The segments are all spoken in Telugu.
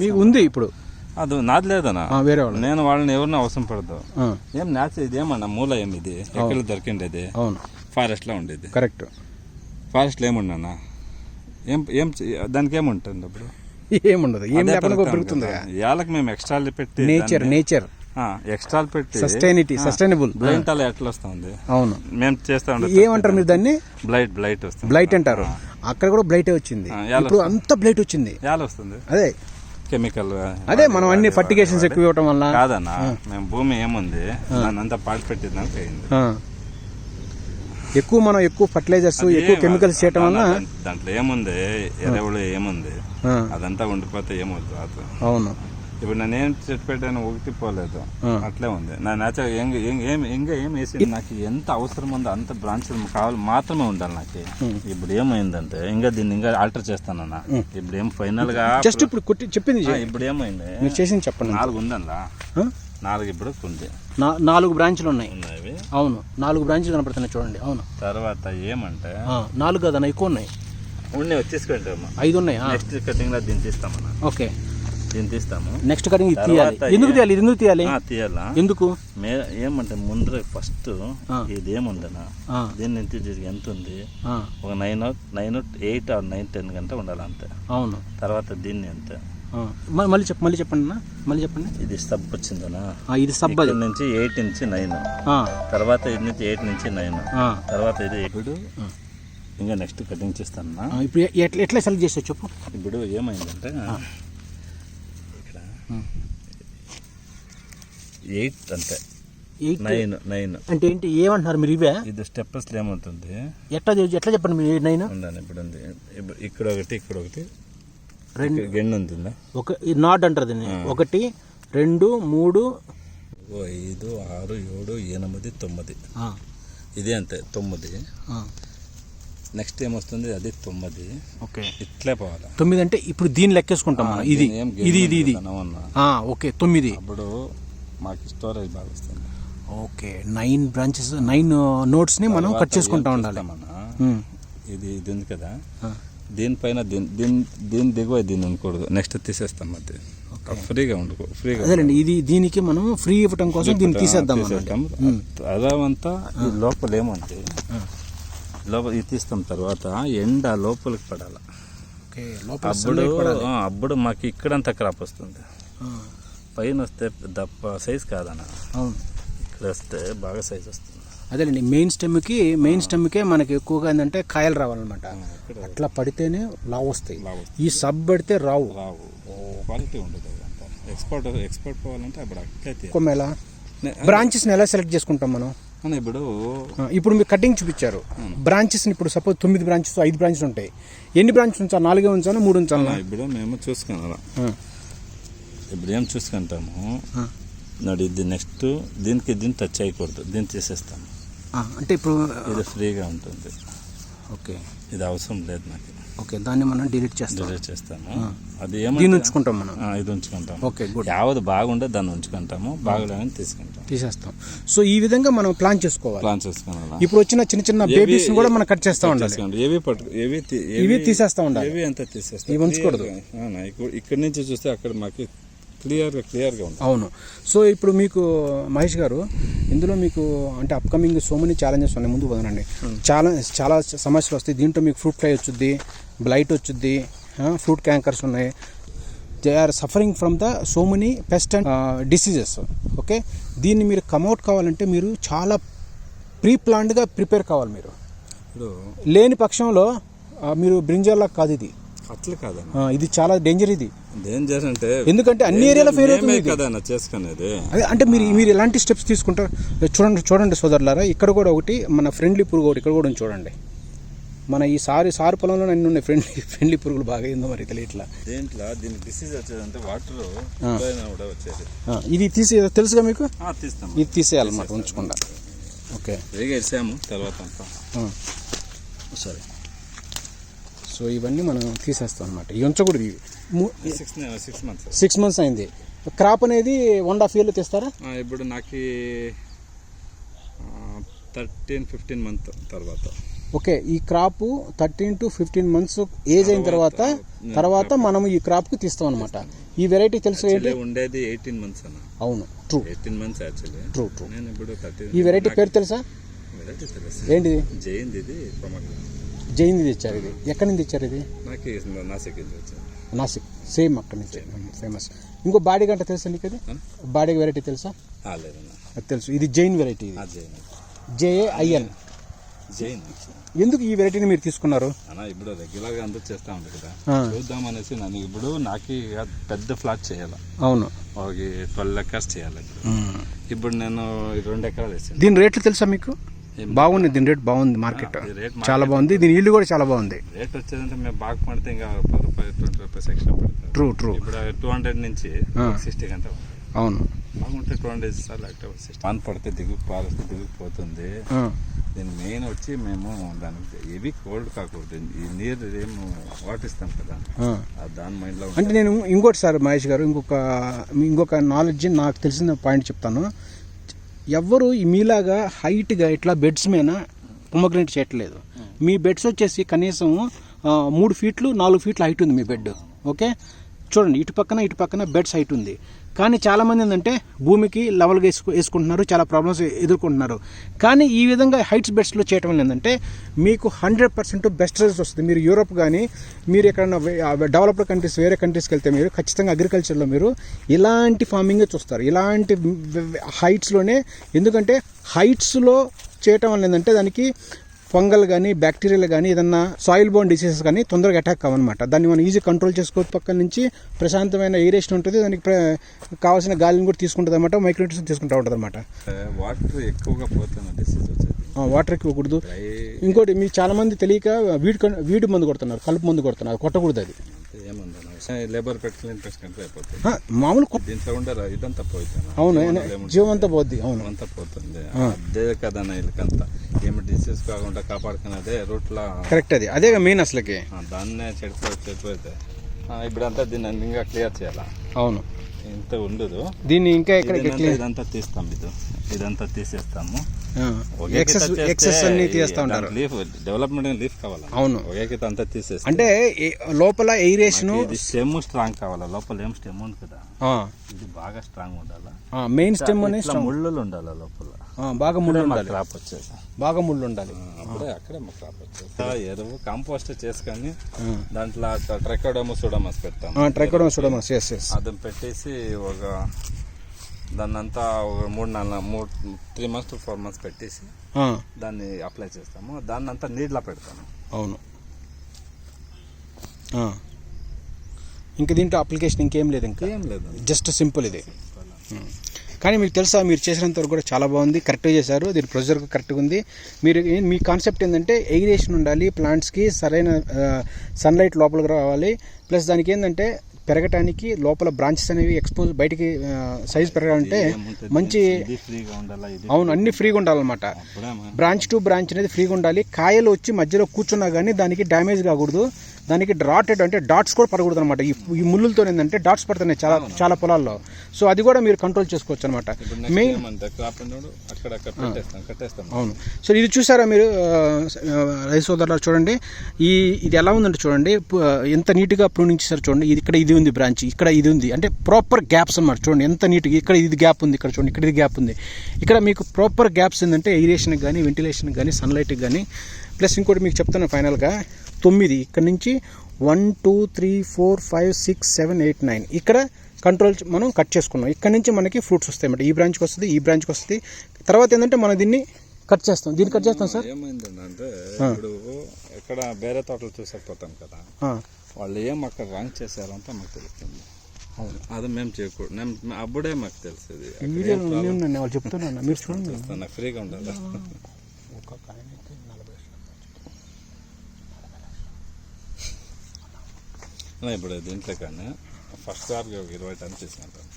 మీకు ఉంది ఇప్పుడు? అది నాది లేదనా వేరే వాళ్ళు నేను వాళ్ళని ఎవరిని అవసరం పడదు. ఏం న్యాచురల్ ఇది ఏమన్నా మూల ఏం ఇది? ఎక్కడ దొరికిండేది? అవును. ఫారెస్ట్లో ఉండేది. కరెక్ట్. ఫారెస్ట్లో ఏముండనా ఏం ఏం దానికి ఏముంటుంది అప్పుడు ఏముండదు. ఏం లేకుండా పెరుగుతుంది. ఇవాళకి మేము ఎక్స్ట్రాలు పెట్టి నేచర్ నేచర్ ఎక్స్ట్రాలు పెట్టి సస్టైనిటీ సస్టైనబుల్ బ్లైట్ అలా ఎట్లా వస్తుంది? అవును. మేము చేస్తా ఏమంటారు మీరు దాన్ని? బ్లైట్ బ్లైట్ వస్తుంది. బ్లైట్ అంటారు. అక్కడ కూడా బ్లైటే వచ్చింది? ఇప్పుడు అంత బ్లైట్ వచ్చింది. ఎలా వస్తుంది. అదే. కెమికల్ అదే మనం అన్ని ఫర్టిగేషన్స్ ఎక్కువ ఇవ్వటం వల్ల. కాదన్నా మేము భూమి ఏముంది అంతా పాడు పెట్టిందానికి అయింది. ఎక్కువ మనం ఎక్కువ ఫర్టిలైజర్స్ ఎక్కువ కెమికల్స్ చేయటం వల్ల దాంట్లో- ఏముంది ఎరువులు ఏముంది అదంతా ఉండిపోతే ఏమవుతుంది అవును. ఇప్పుడు నేను ఏం చెట్టు పెట్టాను ఒకటి పోలేదు. అట్లే ఉంది. నా నేచర్ ఏం- ఇంకా ఏం వేసి నాకు ఎంత అవసరం ఉందో అంత బ్రాంచ్లు కావాలి మాత్రమే ఉండాలి నాకు. ఇప్పుడు ఏమైందంటే ఇంకా దీన్ని ఇంకా ఆల్టర్ చేస్తానన్నా ఇప్పుడు ఏం ఫైనల్గా జస్ట్ ఇప్పుడు కొట్టి చెప్పింది. ఇప్పుడు ఏమైంది? మీరు చేసింది చెప్పండి నాలుగు ఉందన్నా? నాలుగు ఇప్పుడు ఉంది. నాలుగు బ్రాంచ్లు ఉన్నాయి. ఉన్నాయి అవును. నాలుగు బ్రాంచ్లు కనపడుతున్నాయి చూడండి. అవును. తర్వాత ఏమంటే? నాలుగు కదన్నా ఎక్కువ ఉన్నాయి. ఉండి వచ్చేసుకుంటాము ఐదు ఉన్నాయి నెక్స్ట్ కటింగ్లో దీన్ని తీస్తామన్నా. ఓకే. దీన్ని తీస్తాము నెక్స్ట్ కటింగ్ ఇది తీయాలి. ఎందుకు తీయాలి? ఇది ఎందుకు తీయాలి? తీయాలా? ఎందుకు? మే ఏమంటే ముందర ఫస్ట్. ఇది ఏముందనా ఆ, దీని నుంచి ఇది ఎంత ఉంది ఒక nine nine eight or nine ten గంట ఉండాలి అంతే అవును. తర్వాత దీన్ని అంతే. మళ్ళీ చెప్ప మళ్ళీ చెప్పండి మళ్ళీ చెప్పండి. ఇది సబ్ వచ్చిందనా? ఇది సబ్ నుంచి ఎయిట్ నుంచి నైన్ తర్వాత ఇది నుంచి ఎయిట్ నుంచి నైన్ తర్వాత ఇది ఇప్పుడు ఇంకా నెక్స్ట్ కటింగ్ చేస్తానన్నా? ఆ, ఇప్పుడు ఎట్లా ఎట్లా సెలెక్ట్ చేసావు చెప్పు. ఇప్పుడు ఏమైందంటే ఎయిట్ అంతే. ఎయిట్? Nine nine. అంటే ఏంటి ఏమంటున్నారు మీరు ఇవే? ఇది స్టెప్పర్స్ ఏమవుతుంది ఎట్లా ఎట్లా చెప్పండి మీరు నైన్? ఉండాలి ఇప్పుడు ఉంది. ఇక్కడ ఒకటి ఇక్కడ ఒకటి. రెండు. గెండు ఉంటుందా? ఒక నాట్ అంటారు దీన్ని. ఒకటి రెండు మూడు. ఐదు ఆరు ఏడు ఎనిమిది తొమ్మిది. ఇదే అంతే తొమ్మిది. నెక్స్ట్ ఏమొస్తుంది అది తొమ్మిది. ఓకే. ఇట్లే పోవాలి. తొమ్మిది అంటే ఇప్పుడు దీన్ని లెక్కేసుకుంటాం మనం ఇది ఇది ఇది ఇది. ఓకే తొమ్మిది. అప్పుడు మాకు స్టోరేజ్ బాగా వస్తుంది. ఓకే నైన్ బ్రాంచెస్ నైన్ నోట్స్ని మనం కట్ చేసుకుంటా ఉండాలి. ఉమ్, ఇది ఇది ఉంది కదా. దీనిపైన దీని దీని దీని దిగువ దీన్ని ఉండకూడదు. నెక్స్ట్ తీసేస్తాం అది. ఫ్రీగా ఉండకు ఫ్రీగా అదేలేండి ఇది దీనికి మనం ఫ్రీ ఇవ్వటం కోసం దీన్ని తీసేద్దాం అదంతా ఈ లోపల ఏముంది లోపల ఇది తీస్తాం తర్వాత ఎండ లోపలికి పడాలి. అప్పుడు అప్పుడు మాకు ఇక్కడంతా క్రాప్ వస్తుంది. పైన వస్తే దప్ప సైజ్ కాదన్న. ఇక్కడ వస్తే బాగా సైజ్ వస్తుంది. అదేలేండి మెయిన్ స్టెమ్కి మెయిన్ స్టెమ్కే మనకి ఎక్కువగా ఏంటంటే కాయలు రావాలన్నమాట. అట్లా పడితేనే లావు వస్తాయి. ఈ సబ్ పడితే రావు. రావు. క్వాలిటీ ఉండదు ఎక్స్పోర్ట్ ఎక్స్పోర్ట్ పోవాలంటే అప్పుడు అట్లే తీయాలి. కొమ్మేలా? బ్రాంచెస్ని ఎలా సెలెక్ట్ చేసుకుంటాం మనం. ఇప్పుడు ఇప్పుడు మీరు కటింగ్ చూపించారు. బ్రాంచెస్ని ఇప్పుడు సపోజ్ తొమ్మిది బ్రాంచెస్ ఐదు బ్రాంచెస్ ఉంటాయి. ఎన్ని బ్రాంచెస్ ఉంచాలి? నాలుగే ఉంచాలా? మూడు ఉంచాలా? ఇప్పుడు మేము చూసుకున్నాం. ఇప్పుడు ఏం చూసుకుంటాము? నాడు ఇది నెక్స్ట్ దీనికి దీన్ని టచ్ చేయకూడదు. దీన్ని తీసేస్తాము. అంటే ఇప్పుడు ఇది ఫ్రీగా ఉంటుంది. ఓకే. ఇది అవసరం లేదు నాకు. ఓకే దాన్ని మనం డిలీట్ చేస్తాం డిలీట్ చేస్తాము. అది దీన్ని ఉంచుకుంటాం మనం. ఆ, ఇది ఉంచుకుంటాము. Okay good. యావది బాగుండే దాన్ని ఉంచుకుంటాము బాగలేదని తీసుకుంటాం తీసేస్తాం. సో ఈ విధంగా మనం ప్లాన్ చేసుకోవాలి. ప్లాన్ చేసుకున్నాం ఇప్పుడు వచ్చిన చిన్న చిన్న బేబీస్ కూడా మనం కట్ చేస్తా ఉండాలి. ఏవి పట్టు ఏవి ఇవి తీసేస్తా ఉండాలి. ఏవి అంతా తీసేస్తాం. ఇవి ఉంచకూడదు. ఇక్కడ నుంచి చూస్తే అక్కడ మాకు క్లియర్గా క్లియర్గా ఉంటుంది. అవును. సో ఇప్పుడు మీకు మహేష్ గారు ఇందులో మీకు అంటే అప్కమింగ్ సో మెనీ ఛాలెంజెస్ ఉన్నాయి. ముందు వదనండి చాలా చాలా సమస్యలు వస్తాయి. దీంట్లో మీకు ఫ్రూట్ ఫ్లై వచ్చుద్ది బ్లైట్ వచ్చుద్ది ఫ్రూట్ క్యాంకర్స్ ఉన్నాయి. They are suffering from the so many pest and diseases okay దీన్ని మీరు కమౌట్ కావాలంటే మీరు చాలా ప్రీ ప్లాన్డ్గా ప్రిపేర్ కావాలి మీరు. లేని పక్షంలో మీరు బ్రింజర్లా కాదు ఇది. అట్లా కాదన్న. ఇది చాలా డేంజర్ ఇది. డేంజర్ అంటే ఎందుకంటే అన్ని ఏరియాలో ఫెయిల్ అవుతుంది. కదన్న చేసుకునేది. అదే అంటే మీరు మీరు ఎలాంటి స్టెప్స్ తీసుకుంటారు? చూడండి చూడండి సోదరులారా ఇక్కడ కూడా ఒకటి మన ఫ్రెండ్లీ పురుగు ఒకటి ఇక్కడ కూడా చూడండి. మన ఈ సారి సారు పొలంలో అన్ని ఉన్నాయి ఫ్రెండ్లీ ఫ్రెండ్లీ పురుగులు బాగా ఏందో మరి తెలియట్లా. దేంట్లో దీనికి డిసీజ్ వచ్చేదంటే వాటర్ కూడా వచ్చేది. ఇది తీసి తెలుసుగా మీకు? తీస్తాం ఇది తీసేయాలన్నమాట ఉంచకుండా ఓకే. వేగా వేసాము తర్వాత అంతా. సరే. సో ఇవన్నీ మనం తీసేస్తాం అనమాట ఇవి ఉంచకూడదు ఇవి. సిక్స్ మంత్స్ సిక్స్ మంత్స్ అయింది. క్రాప్ అనేది వన్ హాఫ్ ఇయర్లో తీస్తారా? ఇప్పుడు నాకు థర్టీన్ ఫిఫ్టీన్ మంత్ తర్వాత. ఓకే ఈ crop thirteen to fifteen months age అయిన తర్వాత తర్వాత మనం ఈ క్రాప్కి తీస్తాం అనమాట ఈ వెరైటీ తెలుసు ఏంటి? ఉండేది ఎయిటీన్ మంత్స్ అన్న. అవును true eighteen months actually true true నేను ఇప్పుడు ఈ వెరైటీ పేరు తెలుసా? ఏంటిది? జైంది ఇది జైంది తెచ్చారు ఇది. ఎక్కడి నుంచి తెచ్చారు ఇది? నాకు నాసిక్ నుంచి నాసిక్. సేమ్ అక్కడి నుంచి. ఫేమస్ ఇంకో బాడీ గంట తెలుసా నీకు అది బాడీ వెరైటీ తెలుసా? అది తెలుసు. ఇది Jain variety Jain. J A I N Jain. ఎందుకు ఈ వెరైటీని మీరు తీసుకున్నారు? అన్న ఇప్పుడు రెగ్యులర్గా అందరూ చేస్తా ఉంది కదా. చూద్దాం అనేసి నన్ను ఇప్పుడు నాకు పెద్ద ఫ్లాట్ చేయాలి. అవును. ఒక ట్వెల్వ్ ఎకర్స్ చేయాలి ఇప్పుడు. నేను రెండు ఎకరాలు వేసాను. దీని రేట్లు తెలుసా మీకు? బాగుంది దీని రేట్ బాగుంది మార్కెట్. చాలా బాగుంది. దీని ఇల్లు కూడా చాలా బాగుంది. రేట్ వచ్చేదంటే మేము బాగా పడితే ఇంకా పది రూపాయలు ట్వంటీ రూపీస్ ఎక్స్ట్రా పడతాం ట్రూ ట్రూ ఇప్పుడు టూ హండ్రెడ్ నుంచి సిక్స్టీ గంట అవును. బాగుంటే టూ హండ్రెడ్ సార్ లేకపోతే సిక్స్టీ పాన్ పడితే దిగుకు పారిస్తే దిగుకుపోతుంది దీని మెయిన్ వచ్చి మేము దానికి ఇవి కోల్డ్ కాకూడదు. ఈ నీరు ఏమో వాటర్ ఇస్తాం కదా దాని మైండ్లో అంటే నేను ఇంకోటి సార్ మహేష్ గారు ఇంకొక ఇంకొక నాలెడ్జ్ నాకు తెలిసిన పాయింట్ చెప్తాను. ఎవ్వరు ఈ మీలాగా హైట్గా ఇట్లా బెడ్స్ మీద పొమగ్రనేట్ చేయట్లేదు. మీ బెడ్స్ వచ్చేసి కనీసం మూడు ఫీట్లు నాలుగు ఫీట్లు హైట్ ఉంది మీ బెడ్ ఓకే? చూడండి ఇటు పక్కన ఇటు పక్కన బెడ్స్ హైట్ ఉంది. కానీ చాలామంది ఏంటంటే భూమికి లెవెల్గా వేసుకు వేసుకుంటున్నారు చాలా ప్రాబ్లమ్స్ ఎదుర్కొంటున్నారు. కానీ ఈ విధంగా హైట్స్ బెడ్స్లో చేయటం వల్ల ఏంటంటే మీకు హండ్రెడ్ పర్సెంట్ బెస్ట్ రిజల్ట్స్ వస్తుంది. మీరు యూరోప్ కానీ మీరు ఎక్కడైనా డెవలప్డ్ కంట్రీస్ వేరే కంట్రీస్కి వెళ్తే మీరు ఖచ్చితంగా అగ్రికల్చర్లో మీరు ఇలాంటి ఫార్మింగే చూస్తారు. ఇలాంటి హైట్స్లోనే ఎందుకంటే హైట్స్లో చేయటం వల్ల ఏంటంటే దానికి ఫంగల్ కానీ బ్యాక్టీరియల్ కానీ ఏదన్నా సాయిల్ బోన్ డిసీజెస్ కానీ తొందరగా అటాక్ కావన్నమాట. దాన్ని మనం ఈజీ కంట్రోల్ చేసుకోవచ్చు పక్కన నుంచి ప్రశాంతమైన ఏరేషన్ ఉంటుంది. దానికి కావాల్సిన గాలిని కూడా తీసుకుంటుంది అనమాట మైక్రోన్యూట్రిషన్ తీసుకుంటూ ఉంటుంది అనమాట వాటర్ ఎక్కువగా పోతున్న డిసీజ్ వచ్చేది. వాటర్ ఇవ్వకూడదు ఇంకోటి మీకు చాలా మంది తెలియక వీడి వీడి మందు కొడుతున్నారు కలుపు మందు కొడుతున్నారు కొట్టకూడదు అది. ఏముందన్న లేబర్ పెట్టుకుని ఇంట్రెస్ట్ కంటే అయిపోతుంది. మామూలు దీంట్లో ఉండే ర- ఇదంతా పోతుంది అవును జీవం అంతా పోద్ది అవును. అంతా పోతుంది. అదే కదన్న వీళ్ళకంతా ఏమి డిసీజ్ కాకుండా కాపాడుకున్నదే రూట్లో. కరెక్ట్ అది. అదే మెయిన్ అసలుకి. దాన్నే చెడిపో చెడిపోతే ఇప్పుడంతా దీన్ని ఇంకా క్లియర్ చేయాలా? అవును. ఇంత ఉండదు. దీన్ని ఇంకా ఇదంతా తీస్తాం ఇది. ఇదంతా తీసేస్తాము. లీఫ్ డెవలప్మెంట్ లీఫ్ కావాలా? అవును. అంతా తీసేస్తాం అంటే లోపల ఎయిరేషన్ స్టెమ్ స్ట్రాంగ్ కావాలా? లోపల ఏం స్టెమ్ ఉంది కదా? ఇది బాగా స్ట్రాంగ్ ఉండాలా? మెయిన్ స్టెమ్ అనే ఇట్లా ముళ్ళులు ఉండాలా లోపల? బాగా ముళ్ళు ఉండాలి. క్రాప్ వచ్చేది. బాగా ముళ్ళు ఉండాలి. అప్పుడే అక్కడే మా క్రాప్ వచ్చేది. ఎరువు కంపోస్ట్ చేసుకొని దాంట్లో ట్రెకోడోమో సుడమస్ పెడతాం ట్రైకోడోమస్ చూడమస్ ఎస్ ఎస్ అది పెట్టేసి ఒక దాన్నంతా ఒక మూడు నాలుగు మూడు three months to four months పెట్టేసి దాన్ని అప్లై చేస్తాము. దాన్ని అంతా నీళ్ళ పెడతాము. అవును. ఇంకా దీంట్లో అప్లికేషన్ ఇంకేం లేదు ఇంకా? ఏం లేదు. జస్ట్ సింపుల్ ఇది. కానీ మీకు తెలుసా మీరు చేసినంత వరకు కూడా చాలా బాగుంది కరెక్ట్గా చేశారు దీని ప్రొసీజర్ కరెక్ట్గా ఉంది. మీరు మీ కాన్సెప్ట్ ఏంటంటే ఎయిరేషన్ ఉండాలి ప్లాంట్స్కి సరైన సన్లైట్ లోపలికి రావాలి ప్లస్ దానికి ఏంటంటే పెరగటానికి లోపల బ్రాంచెస్ అనేవి ఎక్స్పోజ్ బయటికి సైజ్ పెరగాలంటే? మంచి అవును అన్ని ఫ్రీగా ఉండాలన్నమాట. బ్రాంచ్ టు బ్రాంచ్ అనేది ఫ్రీగా ఉండాలి. కాయలు వచ్చి మధ్యలో కూర్చున్నా కానీ దానికి డ్యామేజ్ కాకూడదు. దానికి డాటెడ్ అంటే డాట్స్ కూడా పడకూడదు అనమాట ఈ ఈ ముళ్ళులతో ఏంటంటే డాట్స్ పడుతున్నాయి చాలా చాలా పొలాల్లో. సో అది కూడా మీరు కంట్రోల్ చేసుకోవచ్చు అనమాట కట్టేస్తాం. అవును. సో ఇది చూసారా మీరు రైతు సోదరులు చూడండి. ఈ ఇది ఎలా ఉందంటే చూడండి ఎంత నీట్గా ప్రూనింగ్ చేశారు చూడండి. ఇది ఇక్కడ ఇది ఉంది బ్రాంచ్ ఇక్కడ ఇది ఉంది. అంటే ప్రాపర్ గ్యాప్స్ అన్నమాట చూడండి. ఎంత నీట్గా ఇక్కడ ఇది గ్యాప్ ఉంది ఇక్కడ చూడండి ఇక్కడ ఇది గ్యాప్ ఉంది. ఇక్కడ మీకు ప్రాపర్ గ్యాప్స్ ఏంటంటే ఎయిరేషన్కి కానీ వెంటిలేషన్కి కానీ సన్లైట్కి కానీ ప్లస్ ఇంకోటి మీకు చెప్తాను ఫైనల్గా తొమ్మిది. ఇక్కడ నుంచి one two three four five six seven eight nine. ఇక్కడ కంట్రోల్ మనం కట్ చేసుకున్నాం. ఇక్కడ నుంచి మనకి ఫ్రూట్స్ వస్తాయి అన్నమాట. ఈ బ్రాంచ్కి వస్తుంది ఈ బ్రాంచ్కి వస్తుంది. తర్వాత ఏంటంటే మనం దీన్ని కట్ చేస్తాం. దీన్ని కట్ చేస్తాం సార్? ఏమైందంటే ఇప్పుడు ఎక్కడ వేరే తోటలు చూసకపోతాం కదా వాళ్ళు ఏం అక్కడ ర్యాంక్ చేశారో అంతా మాకు తెలుస్తుంది. అది మేము చేయకూడదు. మేము అప్పుడే మాకు తెలిసేది. నేను ఉన్నాను వాళ్ళు చెప్తున్నాను. మీరు చూడండి. ఫ్రీగా ఉండాలి అలా ఇప్పుడు దీంట్లో కానీ ఫస్ట్ క్రాప్కి ఒక ఇరవై టన్ తీసుకుంటాను.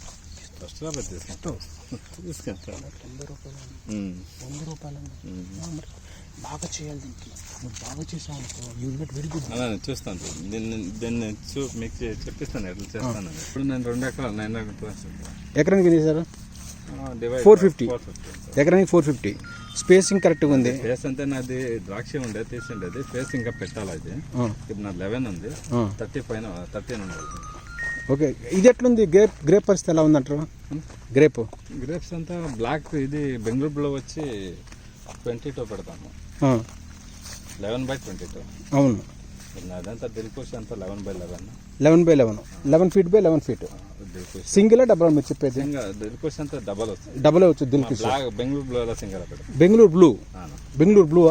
ఫస్ట్ క్రాప్ తీసుకుంటాం తీసుకుంటాను. ఉమ్. వంద రూపాయలు బాగా చేయాలి దీనికి. నువ్వు బాగా చేసావు అనుకో యూ గెట్ వెరీ గుడ్ అలా చూస్తాను దీన్ని దీన్ని చూ మీకు చెప్పిస్తాను ఎట్లా చేస్తాను ఇప్పుడు నేను రెండు ఎకరాలు నైన్ ఎకరానికి 450. ఫోర్ ఫిఫ్టీ ఎకరానికి ఫోర్ ఫిఫ్టీ స్పేసింగ్ కరెక్ట్గా ఉంది. ఫేస్ అంతే నాది ద్రాక్ష ఉండే తీసిండేది ఫేస్ ఇంకా పెట్టాలి అది. ఇప్పుడు నా లెవెన్ ఉంది. థర్టీ పైన థర్టీన్ ఉంది. ఓకే ఇది ఎట్లుంది? గ్రేప్ గ్రేప్ పరిస్థితి ఎలా ఉందంటారు? గ్రేప్. గ్రేప్స్ అంతా బ్లాక్ ఇది బెంగళూరులో వచ్చి ట్వంటీ టూ పెడతాము లెవెన్ బై ట్వంటీ టూ అవును అదంతా దిల్కుష్ అంతా eleven by eleven. Eleven by eleven eleven feet by eleven feet Dilkush single double మీరు చెప్పేది. దిల్కుష్ డబల్ డబల్ వచ్చింది దీనికి బ్లాక్ బెంగళూరులో single Bengaluru blue. Bengaluru blue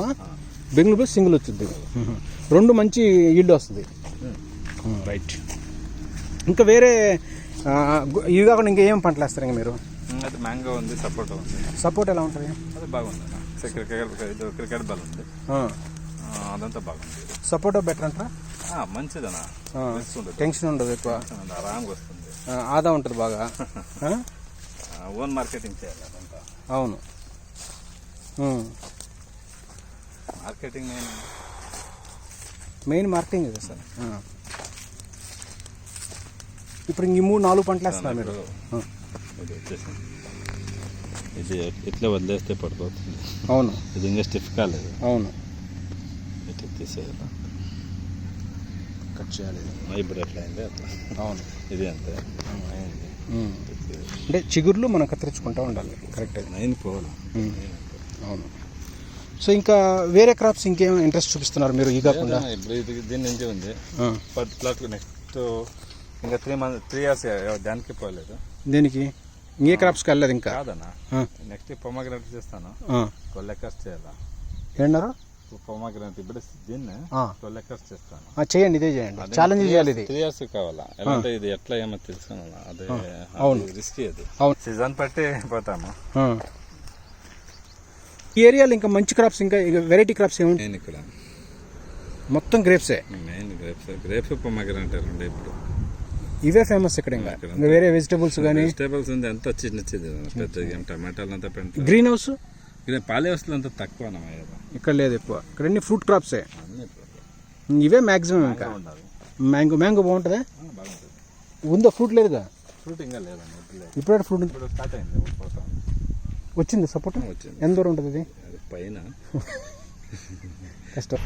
Bengaluru blue single వచ్చింది రెండు మంచి ఈల్డ్ వస్తుంది. రైట్ ఇంకా వేరే ఇవి కాకుండా ఇంకా ఏం పంటలు వేస్తారు ఇంకా మీరు మ్యాంగో ఉంది సపోటా ఉంది. సపోర్ట్ ఎలా ఉంటుంది? అది బాగుంది. క్రికెట్ క్రికెట్ బాల్ ఉంది. అదంతా బాగుంది. సపోర్ట్ బెటర్ అంటారా? ఉండదు టెన్షన్ ఉండదు ఎక్కువ. ఆరాంగా వస్తుంది. ఆదా ఉంటుంది బాగా? ఓన్ మార్కెటింగ్ చేయాలి అదంతా. అవును. మార్కెటింగ్ నేను మెయిన్ మార్కెటింగ్ కదా సార్. ఇప్పుడు ఈ మూడు నాలుగు పంటలు వేస్తున్నారు మీరు. ఇది ఇట్లా వదిలేస్తే పడిపోతుంది? అవును. ఇది ఇంకా స్టిఫ్ కాలేదు. అవును. తీసేయాలి కట్ చేయాలి ఇప్పుడు ఎట్లా అయింది అట్లా అవును ఇది అంతే అయింది. అంటే చిగుర్లు మనం కత్తిరించుకుంటూ ఉండాలి. కరెక్ట్ అది నైన్ పోవాలి. అవును. సో ఇంకా వేరే క్రాప్స్ ఇంకేం ఇంట్రెస్ట్ చూపిస్తున్నారు మీరు? ఈ కాకుండా. దీని నుంచి ఉంది. ఆ. బట్ ప్లాట్ నెక్స్ట్ ఇంకా త్రీ మంత్ త్రీ ఇయర్స్ దానికి పోలేదు. దేనికి? ఇంకే క్రాప్స్కి వెళ్ళలేదు ఇంకా? కాదన్నా. నెక్స్ట్ పొమ్మగ్రెనేట్ చేస్తాను. ఎకర్స్ చేయాలా. ఏంటన్నారు? పొమ్మగ్రెనేట్ ఇప్పుడు దీన్ని. ట్వెల్వ్ ఎకర్స్ చేస్తాను ఆ, చేయండి ఇదే చేయండి ఛాలెంజ్ చేయాలి ఇది త్రీ ఇయర్స్ కావాలా ఎలా అంటే ఇది ఎట్లా ఏమో తెలుసుకున్నా అదే అవును. రిస్కీ అది అవును సీజన్ బట్టి పోతాము. ఈ ఏరియాలో ఇంకా మంచి క్రాప్స్ ఇంకా వెరైటీ క్రాప్స్ మెయిన్ ఇక్కడ మొత్తం గ్రేప్సే మెయిన్ గ్రేప్స్ గ్రేప్స్ పొమ్మగ్రెనేట్ ఉండే ఇప్పుడు ఇవే ఫేమస్ ఇక్కడ ఇంకా వేరే వెజిటబుల్స్ కానీ వెజిటేబుల్స్ ఉంది అంత చిన్న చిన్నది పెద్ద టమాటాలు అంతా గ్రీన్ హౌస్ పాలే వస్తువులు అంతా తక్కువ ఇక్కడ లేదు ఎక్కువ. ఇక్కడ అన్ని ఫ్రూట్ క్రాప్సే. ఇవే మ్యాక్సిమం ఇంకా. మ్యాంగో మ్యాంగో బాగుంటుందా? బాగుంటుంది. ఉందా? ఫ్రూట్ లేదుగా ఫ్రూట్ ఇంకా లేదండి వద్దులే. ఇప్పుడే ఫ్రూట్ స్టార్ట్ అయింది వచ్చింది సపోర్ట్ వచ్చింది. ఎంత దూరం ఉంటుంది పైన. కష్టం.